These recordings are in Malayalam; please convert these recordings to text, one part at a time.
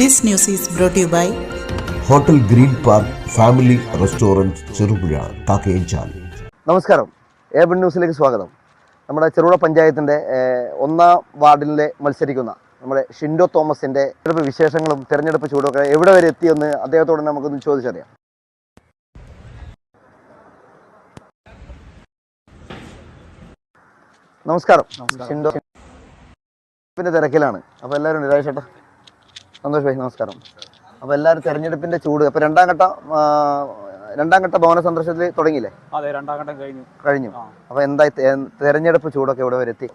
This news is brought you by by hotel green park family restaurant Cherupuzha Kakkayanchal നമസ്കാരം. ഏബൺ ന്യൂസിലേക്ക് സ്വാഗതം. നമ്മുടെ ചെറുപുഴ പഞ്ചായത്തിന്റെ ഒന്നാം വാർഡിലെ മത്സരിക്കുന്ന നമ്മുടെ ഷിൻഡോ തോമസിന്റെ തെരഞ്ഞെടുപ്പ് വിശേഷങ്ങളും തെരഞ്ഞെടുപ്പ് ചൂടൊക്കെ എവിടെ വരെ എത്തിയെന്ന് അദ്ദേഹത്തോട് നമുക്കൊന്ന് ചോദിച്ചറിയാം. നമസ്കാരം. ഷിൻഡോ പിന്നെ തിരക്കിലാണ്. അപ്പോൾ എല്ലാവരും ഇതായിട്ടോ രാജേഷേട്ടാ സന്തോഷ് ഭായി നമസ്കാരം. അപ്പോൾ എല്ലാവരും തെരഞ്ഞെടുപ്പിന്റെ ചൂട് അപ്പോൾ രണ്ടാം ഘട്ട രണ്ടാം ഘട്ട ഭവന സന്ദർശനത്തിൽ തുടങ്ങിയില്ലേ? അതെ രണ്ടാം ഘട്ടം കഴിഞ്ഞു. കഴിഞ്ഞു. അപ്പോൾ അപ്പൊ എന്തായി തെരഞ്ഞെടുപ്പ് ചൂടൊക്കെ ഇവിടെ വരെ എത്തി?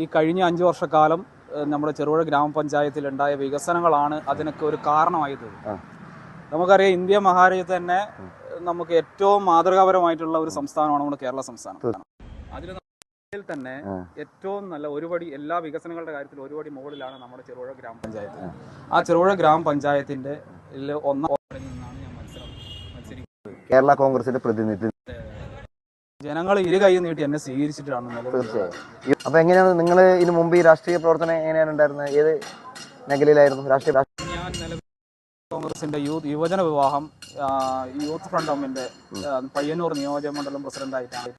ഈ കഴിഞ്ഞ അഞ്ചു വർഷക്കാലം നമ്മുടെ ചെറുപുഴ ഗ്രാമപഞ്ചായത്തിൽ ഉണ്ടായ വികസനങ്ങളാണ് അതിനൊക്കെ ഒരു കാരണമായത്. നമുക്കറിയാം ഇന്ത്യ മഹാരാജ്യത്ത് തന്നെ നമുക്ക് ഏറ്റവും മാതൃകാപരമായിട്ടുള്ള ഒരു സംസ്ഥാനമാണ് നമ്മുടെ കേരള സംസ്ഥാനം. അതിൽ ഇന്ത്യയിൽ തന്നെ ഏറ്റവും നല്ല ഒരുപടി എല്ലാ വികസനങ്ങളുടെ കാര്യത്തിൽ ഒരുപടി മുകളിലാണ് നമ്മുടെ ചെറുപുഴ ഗ്രാമപഞ്ചായത്ത്. ആ. ചെറുപുഴ ഗ്രാമപഞ്ചായത്തിന്റെ ഇതിൽ ഒന്നാം നിന്നാണ് ഞാൻ മത്സരം മത്സരിക്കുന്നത്. കേരള കോൺഗ്രസിന്റെ പ്രതിനിധി ജനങ്ങൾ ഇരു കൈ നീട്ടി എന്നെ സ്വീകരിച്ചിട്ടാണ് തീർച്ചയായും. അപ്പൊ എങ്ങനെയാണ് നിങ്ങൾ ഇതിനു മുമ്പ് ഈ രാഷ്ട്രീയ പ്രവർത്തനം എങ്ങനെയാണ് ഉണ്ടായിരുന്നത്? ഏത് മേഖലയിലായിരുന്നു രാഷ്ട്രീയ രാഷ്ട്രീയ- ഞാൻ നിലവിൽ കോൺഗ്രസിന്റെ യൂത്ത് യുവജന വിവാഹം യൂത്ത് ഫ്രണ്ട് ഹോമിന്റെ പയ്യന്നൂർ നിയോജക മണ്ഡലം പ്രസിഡന്റായിട്ടാണ്.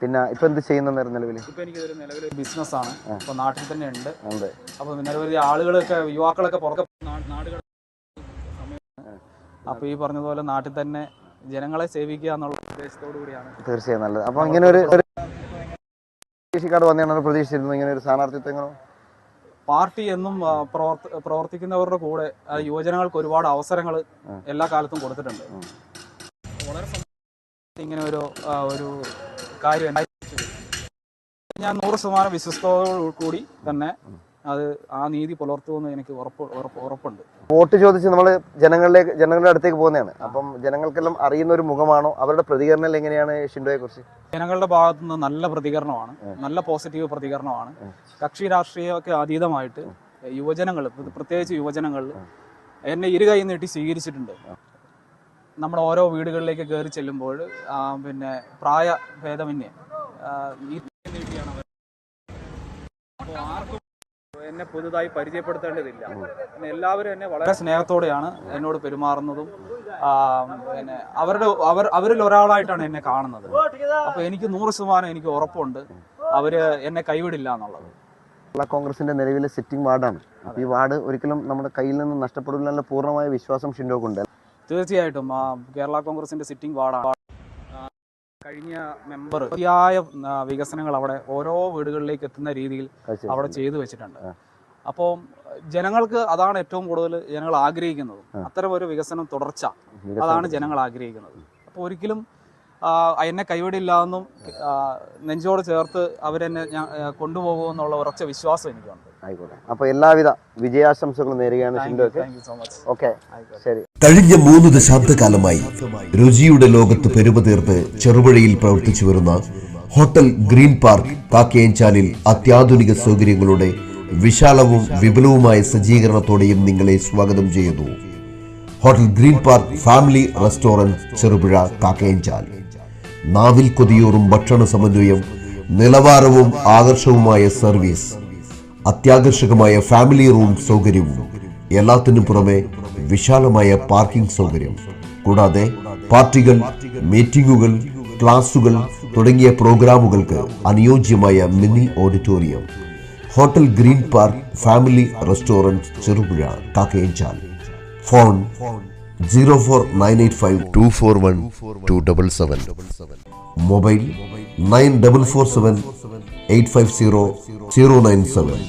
പിന്നെ ഇപ്പൊ എന്ത് ചെയ്യുന്ന നിലവിൽ ഇപ്പൊ എനിക്ക് ഒരു നിലവിൽ ബിസിനസ്സാണ് ഇപ്പൊ നാട്ടിൽ തന്നെ ഉണ്ട്. അപ്പൊ നിലവിൽ ആളുകളൊക്കെ യുവാക്കളൊക്കെ പുറത്തെ നാടുകൾ അപ്പൊ ഈ പറഞ്ഞതുപോലെ നാട്ടിൽ തന്നെ ജനങ്ങളെ സേവിക്കുക എന്നുള്ള ഉദ്ദേശത്തോടു കൂടിയാണ്. തീർച്ചയായും നല്ലത്. അപ്പൊ ഇങ്ങനെ ഒരു ഒരു പ്രതീക്ഷിക്കാട് പ്രതീക്ഷിച്ചിരുന്നത്. പ്രതീക്ഷിച്ചിരുന്നു ഇങ്ങനെ ഒരു സ്ഥാനാർത്ഥിത്വങ്ങളോ? പാർട്ടി എന്നും പ്രവർത്തിക്കുന്നവരുടെ കൂടെ യുവജനങ്ങൾക്ക് ഒരുപാട് അവസരങ്ങൾ എല്ലാ കാലത്തും കൊടുത്തിട്ടുണ്ട്. വളരെ ഇങ്ങനെ ഒരു ഒരു കാര്യം ഞാൻ നൂറ് ശതമാനം വിശ്വസ്തയോടു കൂടി തന്നെ അത് ആ നീതി പുലർത്തുമെന്ന് എനിക്ക് ഉറപ്പ് ഉറപ്പ് ഉറപ്പുണ്ട്. വോട്ട് ചോദിച്ച് നമ്മൾ ജനങ്ങളിലേക്ക് ജനങ്ങളുടെ അടുത്തേക്ക് പോകുന്നതാണ്. അപ്പം ജനങ്ങൾക്കെല്ലാം അറിയുന്ന ഒരു മുഖമാണോ? അവരുടെ പ്രതികരണം എങ്ങനെയാണ് ഷിൻഡോയെ കുറിച്ച്? ജനങ്ങളുടെ ഭാഗത്തു നിന്ന് നല്ല പ്രതികരണമാണ്. നല്ല പോസിറ്റീവ് പ്രതികരണമാണ്. കക്ഷി രാഷ്ട്രീയമൊക്കെ അതീതമായിട്ട് യുവജനങ്ങൾ പ്രത്യേകിച്ച് യുവജനങ്ങൾ എന്നെ ഇരുകൈ നീട്ടി സ്വീകരിച്ചിട്ടുണ്ട്. നമ്മുടെ ഓരോ വീടുകളിലേക്ക് കയറി ചെല്ലുമ്പോൾ പിന്നെ പ്രായ ഭേദമന്യേ എന്നെ പുതുതായി പരിചയപ്പെടുത്തേണ്ടതില്ല. എല്ലാവരും എന്നെ വളരെ സ്നേഹത്തോടെയാണ് എന്നോട് പെരുമാറുന്നതും പിന്നെ അവരുടെ അവർ അവരിൽ ഒരാളായിട്ടാണ് എന്നെ കാണുന്നത്. അപ്പൊ എനിക്ക് നൂറ് ശതമാനം എനിക്ക് ഉറപ്പുണ്ട്. അവർ എന്നെ കൈവിടില്ല എന്നുള്ളത്. കേരള കോൺഗ്രസിന്റെ നിലവിലെ സിറ്റിംഗ് വാർഡാണ്. ഈ വാർഡ് ഒരിക്കലും നമ്മുടെ കയ്യിൽ നിന്ന് നഷ്ടപ്പെടില്ല എന്നുള്ള പൂർണമായ വിശ്വാസം ഷിൻഡോക്കുണ്ട്. തീർച്ചയായിട്ടും കേരള കോൺഗ്രസിന്റെ സിറ്റിംഗ് വാർഡാണ് കഴിഞ്ഞ മെമ്പർ ശരിയായ വികസനങ്ങൾ അവിടെ ഓരോ വീടുകളിലേക്ക് എത്തുന്ന രീതിയിൽ അവിടെ ചെയ്തു വെച്ചിട്ടുണ്ട്. അപ്പോൾ ജനങ്ങൾക്ക് അതാണ് ഏറ്റവും കൂടുതൽ ജനങ്ങൾ ആഗ്രഹിക്കുന്നത്. അത്തരം ഒരു വികസനം തുടർച്ച അതാണ് ജനങ്ങൾ ആഗ്രഹിക്കുന്നത്. അപ്പോൾ ഒരിക്കലും എന്നെ കൈവിടില്ല എന്നും നെഞ്ചോട് ചേർത്ത് അവരെന്നെ ഞാൻ കൊണ്ടുപോകുമെന്നുള്ള ഉറച്ച വിശ്വാസം എനിക്കുണ്ട്. ആയിക്കോട്ടെ. അപ്പൊ എല്ലാവിധ വിജയാശംസകളും നേരുകയാണ് ഷിൻഡോക്ക് ഓക്കെ ശരി. കഴിഞ്ഞ മൂന്ന് ദശാബ്ദകാലമായി രുചിയുടെ ലോകത്ത് പെരുമതീർത്ത് ചെറുപുഴയിൽ പ്രവർത്തിച്ചു വരുന്ന ഹോട്ടൽ ഗ്രീൻ പാർക്ക് കാക്കയഞ്ചാലിൽ അത്യാധുനിക സൗകര്യങ്ങളുടെ വിശാലവും വിപുലവുമായ സജ്ജീകരണത്തോടെയും നിങ്ങളെ സ്വാഗതം ചെയ്യുന്നു. Hotel green park family restaurant Cherupuzha Kakkayanchal നാവിൽ കൊതിയൂറും ഭക്ഷണ സമന്വയം നിലവാരവും ആകർഷവുമായ സർവീസ് അത്യാകർഷകമായ ഫാമിലി റൂം സൗകര്യവും എല്ലാത്തിനും പുറമെ വിശാലമായ പാർക്കിംഗ് സൗകര്യം. കൂടാതെ പാർട്ടികൾ മീറ്റിംഗുകൾ ക്ലാസുകൾ തുടങ്ങിയ പ്രോഗ്രാമുകൾക്ക് അനുയോജ്യമായ mini auditorium. Hotel green park family restaurant Cherupuzha Kakkayanchal. Phone zero four nine eight five two four one two double seven mobile nine double four seven eight five zero zero nine seven